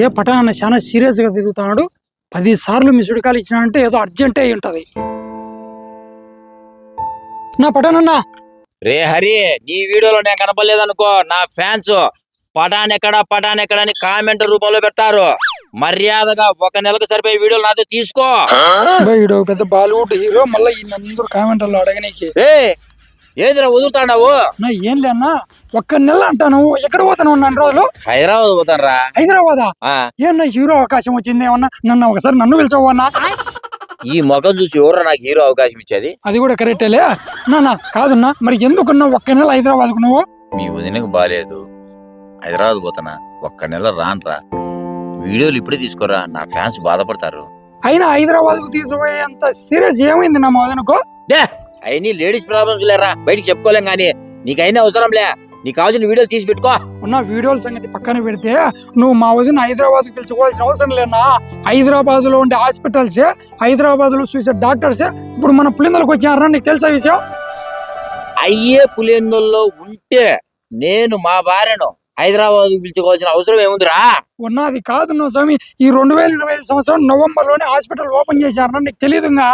ఏ పటాన చాలా సీరియస్గా తిరుగుతున్నాడు. పది సార్లు మిస్డ్ కాల్ ఇచ్చినా ఏదో అర్జెంట్ అయి ఉంటది. నా పటానన్నా రే హరి నీ వీడియోలో నేను కనపడలేదనుకో నా ఫ్యాన్స్ పటాన్ ఎక్కడ పటాన్ ఎక్కడ అని కామెంట్ రూపంలో పెడతారు. మర్యాదగా ఒక నెలకు సరిపోయే వీడియోలు నాతో తీసుకో. పెద్ద బాలీవుడ్ హీరో మళ్ళీ ఈ అందరూ కామెంట్లో అడగనీకి ఏదిరా వదులుతాడావు? నా ఏం లేనా ఒక్క నెల అంటాను ఎక్కడ పోతాను నన్ను రోజులు? హైదరాబాద్ పోతానరా. హైదరాబాదా? ఆ, ఏమన్నా హీరో అవకాశం వచ్చింది ఏమన్నా? నన్ను ఒకసారి నన్ను పిలిచవన్నా ఈ ముఖం చూసి ఎవరు నాకు హీరో అవకాశం ఇచ్చేది? అది కూడా కరెక్టేలే నాన్న కాదన్నా మరి ఎందుకున్నా ఒక్క నెల హైదరాబాద్కు నువ్వు? మీ వదినకు బాలేదు. హైదరాబాద్ పోతానా? ఒక్క నెల రాన్రా. వీడియోలు ఇప్పుడే తీసుకోరా నా ఫ్యాన్స్ బాధపడతారు. అయినా హైదరాబాద్కు తీసుకుపోయేంత సీరియస్ ఏమైంది నా మోదనకు డే! అయినా లేడీస్ ప్రాబ్లమ్స్ లేరా బయటికి చెప్పుకోలేం కానీ నీకైనా అవసరం లే నీకు కావాల్సిన వీడియోలు తీసి పెట్టుకో. ఉన్న వీడియోల సంగతి పక్కన పెడితే నువ్వు మా వదిన హైదరాబాద్ పిలుచుకోవాల్సిన అవసరం లేనా హైదరాబాద్లో ఉండే హాస్పిటల్స్ హైదరాబాద్లో చూసే డాక్టర్స్ ఇప్పుడు మన పులిందలకు వచ్చారన్నా నీకు తెలుసా విషయం? అయ్యే పులిందుల్లో ఉంటే నేను మా భార్యను హైదరాబాద్ పిలుచుకోవాల్సిన అవసరం ఏముందిరా? ఉన్నది కాదు నువ్వు స్వామి. ఈ రెండు వేల ఇరవై ఐదు సంవత్సరం నవంబర్లోనే హాస్పిటల్ ఓపెన్ చేశారన్నా నీకు తెలియదుగా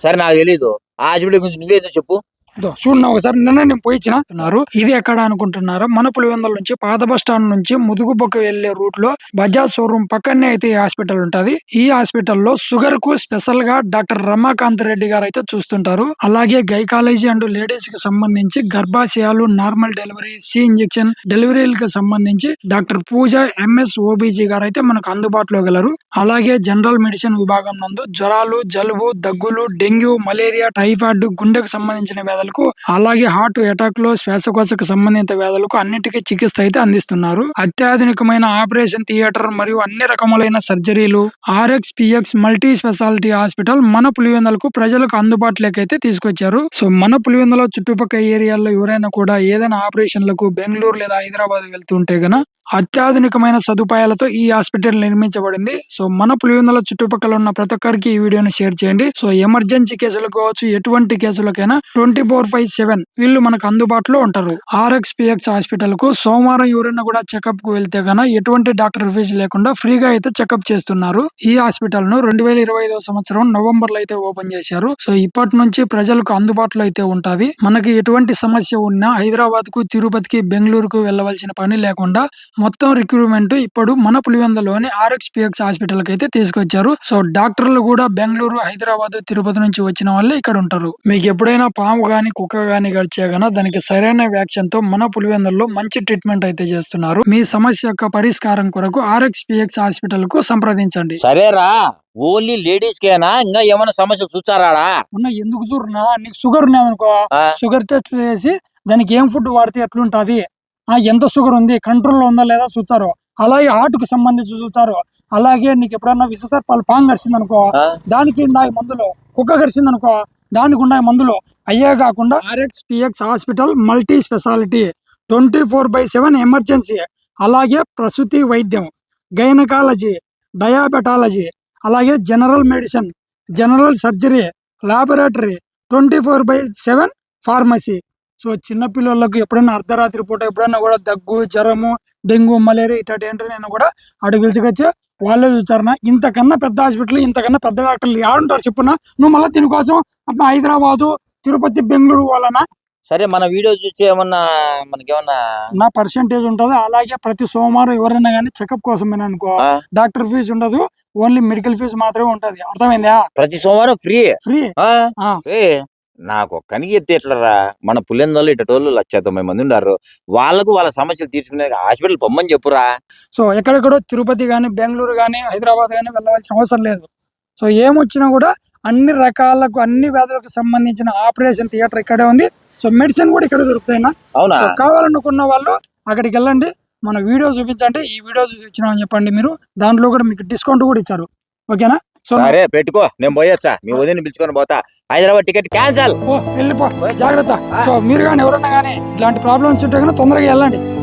సరే నాకు తెలీదు. ఆ హాస్పిటల్ గురించి నువ్వేదో చెప్పు. చూడండి చూడు నా ఒకసారి నిన్న నేను పోయిచ్చిన అన్నారు ఇది ఎక్కడ అనుకుంటున్నారా? మన పులివెందుల నుంచి పాత బస్ స్టాండ్ నుంచి ముదుగుబొక్క వెళ్ళే రూట్లో బజాజ్ షోరూమ్ పక్కనే అయితే ఈ హాస్పిటల్ ఉంటది. ఈ హాస్పిటల్లో షుగర్కు స్పెషల్గా డాక్టర్ రమాకాంత్ రెడ్డి గారు అయితే చూస్తుంటారు. అలాగే గైకాలజీ అండ్ లేడీస్కి సంబంధించి గర్భాశయాలు నార్మల్ డెలివరీ సి ఇంజెక్షన్ డెలివరీలకు సంబంధించి డాక్టర్ పూజ ఎంఎస్ ఓబీజీ గారు అయితే మనకు అందుబాటులో గలరు. అలాగే జనరల్ మెడిసిన్ విభాగం నందు జ్వరాలు జలుబు దగ్గులు డెంగ్యూ మలేరియా టైఫాయిడ్ గుండెకు సంబంధించిన వ్యాధులకు అలాగే హార్ట్ అటాక్లో శ్వాసకోశకు సంబంధిత వ్యాధులకు అన్నిటికీ చికిత్స అయితే అందిస్తున్నారు. అత్యాధునికమైన ఆపరేషన్ థియేటర్ మరియు అన్ని రకములైన సర్జరీలు RX PX multi speciality hospital మన పులివెందులకు ప్రజలకు అందుబాటులోకి అయితే తీసుకొచ్చారు. సో మన పులివెందుల చుట్టుపక్కల ఏరియాల్లో ఎవరైనా కూడా ఏదైనా ఆపరేషన్లకు బెంగళూరు లేదా హైదరాబాద్ వెళ్తుంటే గన అత్యాధునికమైన సదుపాయాలతో ఈ హాస్పిటల్ నిర్మించబడింది. సో మన పులివెందుల చుట్టుపక్కల ఉన్న ప్రతి ఒక్కరికి ఈ వీడియోని షేర్ చేయండి. సో ఎమర్జెన్సీ కేసులు కావచ్చు ఎటువంటి కేసులకైనా ట్వంటీ ఫోర్ ఫైవ్ సెవెన్ వీళ్ళు మనకు అందుబాటులో ఉంటారు. ఆర్ఎక్స్ పిఎక్స్ హాస్పిటల్కు సోమవారం ఎవరైనా కూడా చెకప్కు వెళ్తే గన ఎటువంటి డాక్టర్ ఫీజు లేకుండా ఫ్రీగా అయితే చెకప్ చేస్తున్నారు. ఈ హాస్పిటల్ను రెండు వేల ఇరవై ఐదో సంవత్సరం నవంబర్లో అయితే ఓపెన్ చేశారు. సో ఇప్పటి నుంచి ప్రజలకు అందుబాటులో అయితే ఉంటది. మనకి ఎటువంటి సమస్య ఉన్నా హైదరాబాద్కు తిరుపతికి బెంగళూరుకు వెళ్ళవలసిన పని లేకుండా మొత్తం రిక్రూట్మెంట్ ఇప్పుడు మన పులివెందులోని ఆర్ఎక్స్ పిఎక్స్ హాస్పిటల్కి అయితే తీసుకొచ్చారు. సో డాక్టర్లు కూడా బెంగళూరు హైదరాబాద్ తిరుపతి నుంచి వచ్చిన వాళ్ళే ఇక్కడ ఉంటారు. మీకు ఎప్పుడైనా పాము గాని కుక్క గాని గడిచే గన దానికి సరైన వ్యాక్సిన్తో మన పులివెందుల్లో మంచి ట్రీట్మెంట్ అయితే చేస్తున్నారు. మీ సమస్య యొక్క పరిష్కారం కొరకు ఆర్ఎక్స్ పిఎక్స్ హాస్పిటల్కు సంప్రదించండి. సరేరా. ఓన్లీ లేడీస్ కేనా? ఇంకా ఏమైనా సమస్యలు చూచారాడా? ఉన్న ఎందుకు చూడనా? నీకు షుగర్ ఉన్నదనుకో ఆ. షుగర్ టెస్ట్ చేసి దానికి ఏం ఫుడ్ వాడితే ఎట్లుంటది? ఎంత షుగర్ ఉంది కంట్రోల్లో ఉందా లేదా చూస్తారు అలాగే హార్ట్కు సంబంధించి చూస్తారు అలాగే నీకు ఎప్పుడన్నా విషసర్పాలు పాంగ్ గడిచింది అనుకో? దానికి ఉన్నాయి మందులు కుక్క గడిచింది అనుకో దానికి ఉన్నాయి మందులు. అయ్యే కాకుండా RX PX hospital multi speciality twenty four by seven emergency అలాగే ప్రసూతి వైద్యం గైనకాలజీ డయాబెటాలజీ అలాగే general medicine general surgery laboratory twenty four by seven pharmacy so చిన్న పిల్లలకు ఎప్పుడైనా అర్ధరాత్రి పూట ఎప్పుడైనా కూడా దగ్గు జ్వరము డెంగ్యూ మలేరియా ఇట్లాంటి ఏంటనే కూడా అడుగు పిలుచుకొచ్చి వాళ్ళే చూచారన ఇంతకన్నా పెద్ద హాస్పిటల్ ఇంతకన్నా పెద్ద డాక్టర్లు ఆడుంటారు చెప్పున? నువ్వు మళ్ళీ దీనికోసం హైదరాబాదు తిరుపతి బెంగళూరు వాళ్ళన? సరే మన వీడియో చూసి ఏమన్నా మనకేమన్నా నా పర్సెంటేజ్ ఉంటుంది? అలాగే ప్రతి సోమవారం ఎవరైనా కానీ చెకప్ కోసం అనుకో? డాక్టర్ ఫీజు ఉండదు ఓన్లీ మెడికల్ ఫీజు మాత్రమే ఉంటది. అర్థమైందా? ప్రతి సోమవారం ఫ్రీ. ఫ్రీ. నాకు ఒక్కనికి చెప్తే ఎట్లరా మన పుల్లెందోళ్ళు ఇటోళ్ళు లక్ష తొంభై మంది ఉన్నారు వాళ్ళకు వాళ్ళ సమస్యలు తీర్చుకునే హాస్పిటల్ పొమ్మని చెప్పురా. సో ఎక్కడెక్కడో తిరుపతి కానీ బెంగళూరు కానీ హైదరాబాద్ కానీ వెళ్ళవలసిన అవసరం లేదు. సో ఏమొచ్చినా కూడా అన్ని రకాలకు అన్ని వ్యాధులకు సంబంధించిన ఆపరేషన్ థియేటర్ ఇక్కడే ఉంది. సో మెడిసిన్ కూడా ఇక్కడ దొరుకుతాయినా అవునా? కావాలనుకున్న వాళ్ళు అక్కడికి వెళ్ళండి మన వీడియో చూపించండి. ఈ వీడియో చూపించినామని చెప్పండి మీరు. దాంట్లో కూడా మీకు డిస్కౌంట్ కూడా ఇచ్చారు. ఓకేనా? సరే పెట్టుకో. నేను పోయొచ్చా. మీ వదిన పిలుచుకొని పోతా. Hyderabad ticket cancel. వెళ్ళిపో. జాగ్రత్త. సో మీరు కానీ ఎవరన్నా కానీ ఇట్లాంటి ప్రాబ్లమ్స్ ఉంటే కానీ తొందరగా వెళ్ళండి.